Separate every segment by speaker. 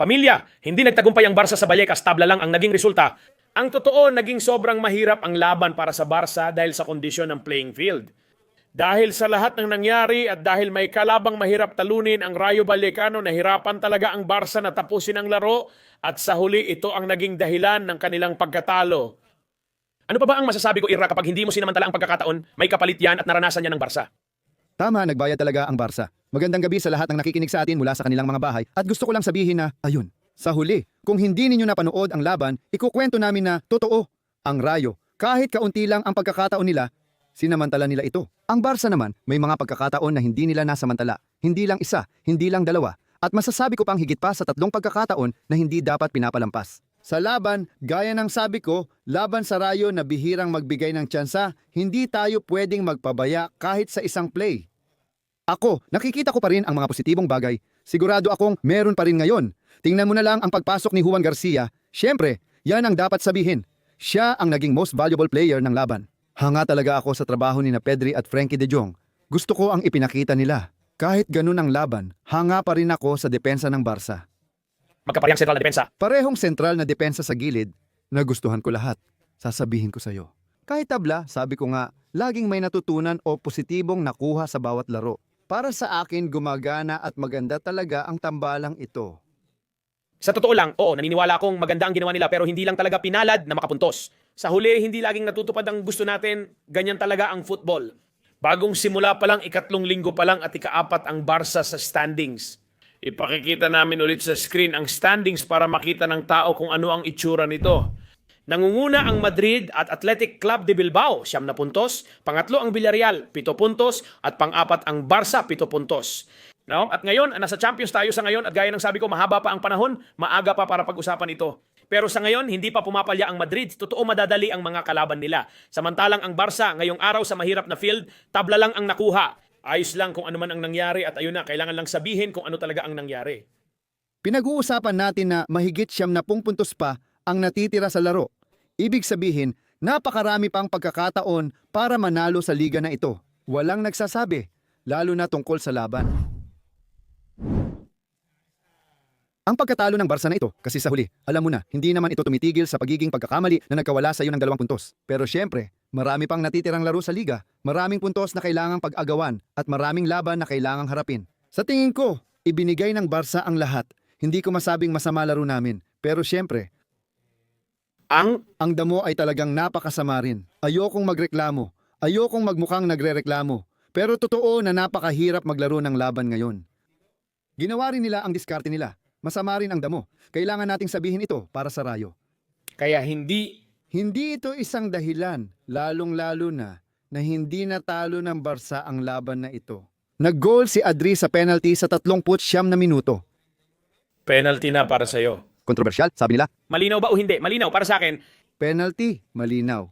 Speaker 1: Pamilya, hindi nagtagumpay ang Barca sa Vallecas, tabla lang ang naging resulta. Ang totoo, naging sobrang mahirap ang laban para sa Barca dahil sa kondisyon ng playing field. Dahil sa lahat ng nangyari at dahil may kalabang mahirap talunin ang Rayo Vallecano, nahirapan talaga ang Barca na tapusin ang laro at sa huli ito ang naging dahilan ng kanilang pagkatalo. Ano pa ba ang masasabi ko, Ira, kapag hindi mo sinamantala ang pagkakataon, may kapalit yan at naranasan yan ng Barca?
Speaker 2: Tama, nagbayad talaga ang Barca. Magandang gabi sa lahat ng nakikinig sa atin mula sa kanilang mga bahay at gusto ko lang sabihin na, ayun, sa huli, kung hindi ninyo napanood ang laban, ikukwento namin na totoo, ang Rayo, kahit kaunti lang ang pagkakataon nila, sinamantala nila ito. Ang Barca naman, may mga pagkakataon na hindi nila nasamantala. Hindi lang isa, hindi lang dalawa. At masasabi ko pang higit pa sa tatlong pagkakataon na hindi dapat pinapalampas. Sa laban, gaya ng sabi ko, laban sa Rayo na bihirang magbigay ng tsansa, hindi tayo pwedeng magpabaya kahit sa isang play. Ako, nakikita ko pa rin ang mga positibong bagay. Sigurado akong meron pa rin ngayon. Tingnan mo na lang ang pagpasok ni Juan Garcia. Siyempre, yan ang dapat sabihin. Siya ang naging most valuable player ng laban. Hanga talaga ako sa trabaho ni na Pedri at Frankie de Jong. Gusto ko ang ipinakita nila. Kahit ganun ang laban, hanga pa rin ako sa depensa ng Barca.
Speaker 1: Magkaparehang sentral na depensa.
Speaker 2: Parehong sentral na depensa sa gilid, nagustuhan ko lahat. Sasabihin ko sa'yo. Kahit tabla, sabi ko nga, laging may natutunan o positibong nakuha sa bawat laro. Para sa akin, gumagana at maganda talaga ang tambalang ito.
Speaker 1: Sa totoo lang, oo, naniniwala akong maganda ang ginawa nila pero hindi lang talaga pinalad na makapuntos. Sa huli, hindi laging natutupad ang gusto natin, ganyan talaga ang football. Bagong simula pa lang, ikatlong linggo pa lang at ikaapat ang Barca sa standings. Ipakikita namin ulit sa screen ang standings para makita ng tao kung ano ang itsura nito. Nangunguna ang Madrid at Athletic Club de Bilbao, siyam na puntos. Pangatlo ang Villarreal, pito puntos. At pang-apat ang Barca, pito puntos. No? At ngayon, nasa Champions tayo sa ngayon at gaya ng sabi ko, mahaba pa ang panahon, maaga pa para pag-usapan ito. Pero sa ngayon, hindi pa pumapalya ang Madrid. Totoo madadali ang mga kalaban nila. Samantalang ang Barca, ngayong araw sa mahirap na field, tabla lang ang nakuha. Ayos lang kung ano man ang nangyari at ayun na, kailangan lang sabihin kung ano talaga ang nangyari.
Speaker 2: Pinag-uusapan natin na mahigit siyam na puntos pa ang natitira sa laro. Ibig sabihin, napakarami pang pagkakataon para manalo sa liga na ito. Walang nagsasabi, lalo na tungkol sa laban. Ang pagkatalo ng Barca na ito, kasi sa huli, alam mo na, hindi naman ito tumitigil sa pagiging pagkakamali na nagkawala sa iyo ng dalawang puntos. Pero syempre, marami pang natitirang laro sa liga, maraming puntos na kailangang pag-agawan at maraming laban na kailangang harapin. Sa tingin ko, ibinigay ng Barca ang lahat. Hindi ko masabing masama laro namin, pero syempre,
Speaker 1: Ang
Speaker 2: ang damo ay talagang napakasama rin. Ayokong magreklamo. Ayokong magmukhang nagrereklamo. Pero totoo na napakahirap maglaro ng laban ngayon. Ginawa rin nila ang diskarte nila. Masama rin ang damo. Kailangan nating sabihin ito para sa Rayo.
Speaker 1: kaya hindi
Speaker 2: Hindi ito isang dahilan, lalong-lalo na, na hindi natalo ng Barca ang laban na ito. Nag-goal si Adri sa penalty sa 39 na minuto.
Speaker 1: penalty na para sa iyo.
Speaker 2: Kontrobersyal, sabi nila.
Speaker 1: Malinaw ba o hindi? Malinaw para sa akin.
Speaker 2: Penalty, malinaw.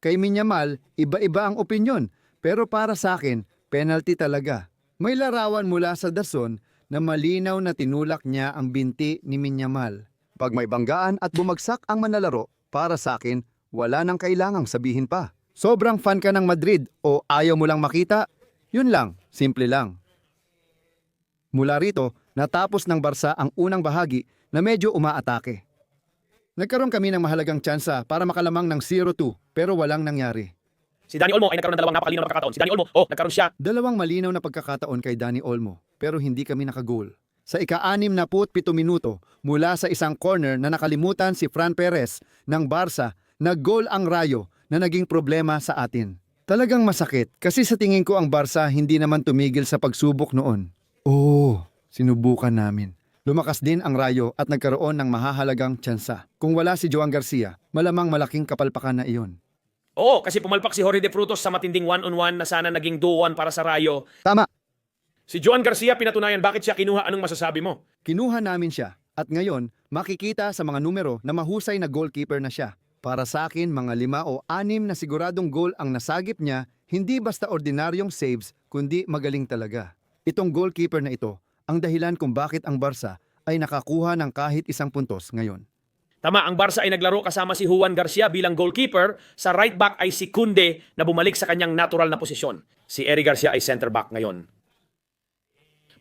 Speaker 2: Kay Minyamal, iba-iba ang opinyon. Pero para sa akin, penalty talaga. May larawan mula sa Dason na malinaw na tinulak niya ang binti ni Minyamal. Pag may banggaan at bumagsak ang manlalaro, para sa akin, wala nang kailangang sabihin pa. Sobrang fan ka ng Madrid o ayaw mo lang makita? Yun lang, simple lang. Mula rito, natapos ng Barca ang unang bahagi na medyo umaatake. Nagkaroon kami ng mahalagang tsansa para makalamang ng 0-2 pero walang nangyari.
Speaker 1: Si Danny Olmo ay nagkaroon ng dalawang napakalinaw na pagkakataon. Si Danny Olmo, oh, nagkaroon siya.
Speaker 2: Dalawang malinaw na pagkakataon kay Danny Olmo pero hindi kami nakagol. Sa ika-anim na put pito minuto mula sa isang corner na nakalimutan si Fran Perez ng Barca, nag-goal ang Rayo na naging problema sa atin. Talagang masakit kasi sa tingin ko ang Barca hindi naman tumigil sa pagsubok noon. Oo, sinubukan namin. Lumakas din ang Rayo at nagkaroon ng mahahalagang tsansa. Kung wala si Joan Garcia, malamang malaking kapalpakan na iyon.
Speaker 1: Oo, kasi pumalpak si Jorge De Frutos sa matinding one-on-one na sana naging 2-1 para sa Rayo.
Speaker 2: Tama,
Speaker 1: Si Joan Garcia pinatunayan bakit siya kinuha. Anong masasabi mo?
Speaker 2: Kinuha namin siya at ngayon makikita sa mga numero na mahusay na goalkeeper na siya. Para sa akin, mga lima o anim na siguradong goal ang nasagip niya, hindi basta ordinaryong saves, kundi magaling talaga. Itong goalkeeper na ito, ang dahilan kung bakit ang Barca ay nakakuha ng kahit isang puntos ngayon.
Speaker 1: Tama, ang Barca ay naglaro kasama si Juan Garcia bilang goalkeeper. Sa right back ay si Kunde na bumalik sa kanyang natural na posisyon. Si Eric Garcia ay center back ngayon.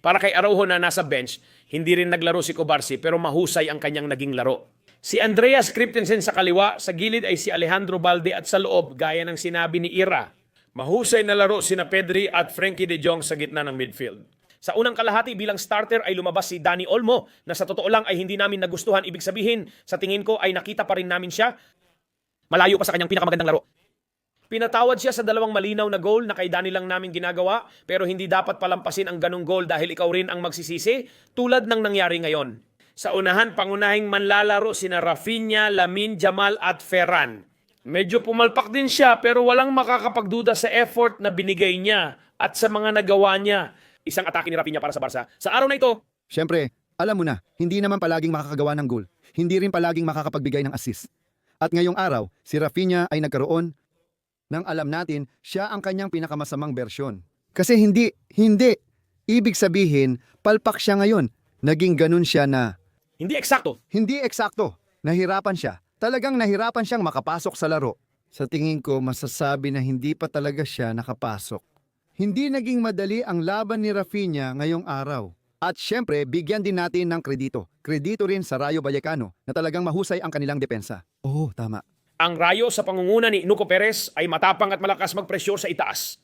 Speaker 1: Para kay Araujo na nasa bench, hindi rin naglaro si Cobarsi pero mahusay ang kanyang naging laro. Si Andreas Christensen sa kaliwa, sa gilid ay si Alejandro Balde at sa loob, gaya ng sinabi ni Ira. Mahusay na laro sina Pedri at Frankie de Jong sa gitna ng midfield. Sa unang kalahati bilang starter ay lumabas si Danny Olmo na sa totoo lang ay hindi namin nagustuhan. Ibig sabihin, sa tingin ko ay nakita pa rin namin siya. Malayo pa sa kanyang pinakamagandang laro. Pinatawad siya sa dalawang malinaw na goal na kay Danny lang namin ginagawa pero hindi dapat palampasin ang ganong goal dahil ikaw rin ang magsisisi tulad ng nangyari ngayon. Sa unahan, pangunahing manlalaro sina Rafinha, Lamin, Jamal at Ferran. Medyo pumalpak din siya pero walang makakapagduda sa effort na binigay niya at sa mga nagawa niya. Isang atake ni Rafinha para sa Barca. Sa araw na ito,
Speaker 2: Siyempre, alam mo na, hindi naman palaging makakagawa ng goal. Hindi rin palaging makakapagbigay ng assist. At ngayong araw, si Rafinha ay nagkaroon ng alam natin siya ang kanyang pinakamasamang bersyon. Kasi hindi, hindi. Ibig sabihin, palpak siya ngayon. Naging ganun siya na
Speaker 1: hindi eksakto.
Speaker 2: hindi eksakto. Nahirapan siya. Talagang nahirapan siyang makapasok sa laro. Sa tingin ko, masasabi na hindi pa talaga siya nakapasok. Hindi naging madali ang laban ni Rafinha ngayong araw. At syempre, bigyan din natin ng kredito. Kredito rin sa Rayo Vallecano na talagang mahusay ang kanilang depensa. Oo, tama.
Speaker 1: Ang rayo sa pangunguna ni Nuco Perez ay matapang at malakas magpresyo sa itaas.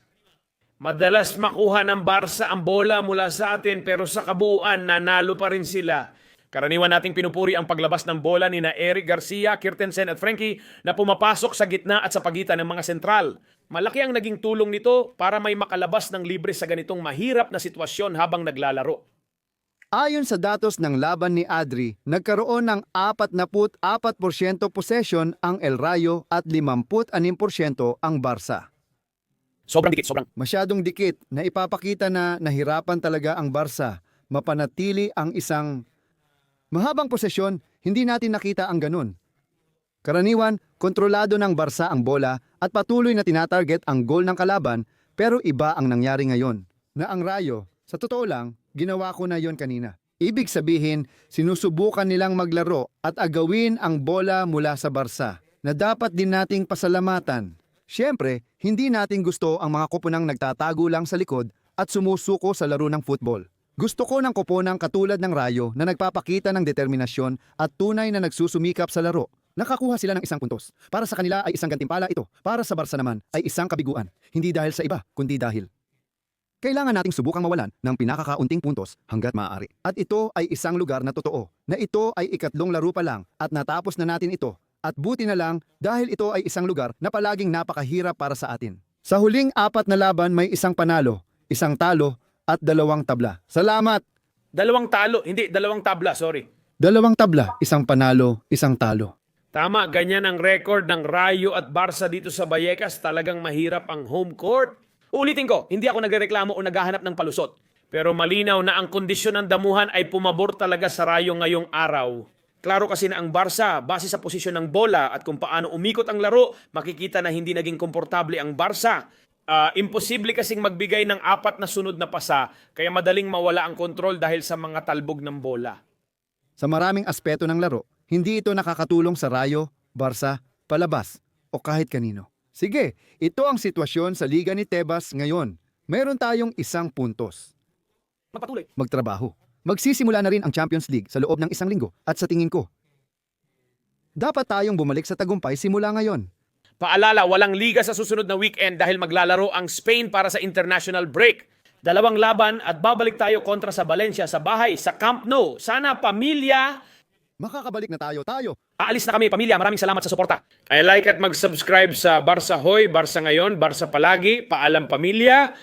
Speaker 1: Madalas makuha ng Barca ang bola mula sa atin pero sa kabuuan nanalo pa rin sila. Karaniwan nating pinupuri ang paglabas ng bola ni na Eric Garcia, Kirtensen at Frankie na pumapasok sa gitna at sa pagitan ng mga sentral. Malaki ang naging tulong nito para may makalabas ng libre sa ganitong mahirap na sitwasyon habang naglalaro.
Speaker 2: Ayon sa datos ng laban ni Adri, nagkaroon ng 44% possession ang El Rayo at 56% ang Barca.
Speaker 1: Sobrang dikit, sobrang.
Speaker 2: Masyadong dikit na ipapakita na nahirapan talaga ang Barca mapanatili ang isang mahabang posesyon, hindi natin nakita ang ganun. Karaniwan, kontrolado ng Barca ang bola at patuloy na tinatarget ang goal ng kalaban pero iba ang nangyari ngayon. Na ang Rayo, sa totoo lang, ginawa ko na yon kanina. Ibig sabihin, sinusubukan nilang maglaro at agawin ang bola mula sa Barca na dapat din nating pasalamatan. Siyempre, hindi natin gusto ang mga koponang nagtatago lang sa likod at sumusuko sa laro ng football. Gusto ko ng koponang katulad ng Rayo na nagpapakita ng determinasyon at tunay na nagsusumikap sa laro. Nakakuha sila ng isang puntos. Para sa kanila ay isang gantimpala ito. Para sa Barca naman ay isang kabiguan. Hindi dahil sa iba, kundi dahil. Kailangan nating subukang mawalan ng pinakakaunting puntos hanggat maaari. At ito ay isang lugar na totoo, na ito ay ikatlong laro pa lang at natapos na natin ito. At buti na lang dahil ito ay isang lugar na palaging napakahirap para sa atin. Sa huling apat na laban may isang panalo, isang talo at dalawang tabla. Salamat!
Speaker 1: Dalawang talo, hindi, dalawang tabla, sorry.
Speaker 2: Dalawang tabla, isang panalo, isang talo.
Speaker 1: Tama, ganyan ang record ng Rayo at Barca dito sa Vallecas. Talagang mahirap ang home court. Ulitin ko, hindi ako nagreklamo o naghahanap ng palusot. Pero malinaw na ang kondisyon ng damuhan ay pumabor talaga sa Rayo ngayong araw. Klaro kasi na ang Barca, base sa posisyon ng bola at kung paano umikot ang laro, makikita na hindi naging komportable ang Barca. Ah, imposible kasing magbigay ng apat na sunod na pasa, kaya madaling mawala ang kontrol dahil sa mga talbog ng bola.
Speaker 2: Sa maraming aspeto ng laro, hindi ito nakakatulong sa Rayo, Barca, Palabas o kahit kanino. Sige, ito ang sitwasyon sa Liga ni Tebas ngayon. Meron tayong isang puntos.
Speaker 1: Magpatuloy.
Speaker 2: Magtrabaho. Magsisimula na rin ang Champions League sa loob ng isang linggo at sa tingin ko, dapat tayong bumalik sa tagumpay simula ngayon.
Speaker 1: Paalala, walang liga sa susunod na weekend dahil maglalaro ang Spain para sa international break. Dalawang laban at babalik tayo kontra sa Valencia sa bahay sa Camp Nou. Sana pamilya,
Speaker 2: Makakabalik na tayo, tayo.
Speaker 1: aalis na kami pamilya. Maraming salamat sa suporta. I like at mag-subscribe sa Barsa Hoy, Barsa Ngayon, Barsa Palagi, Paalam Pamilya.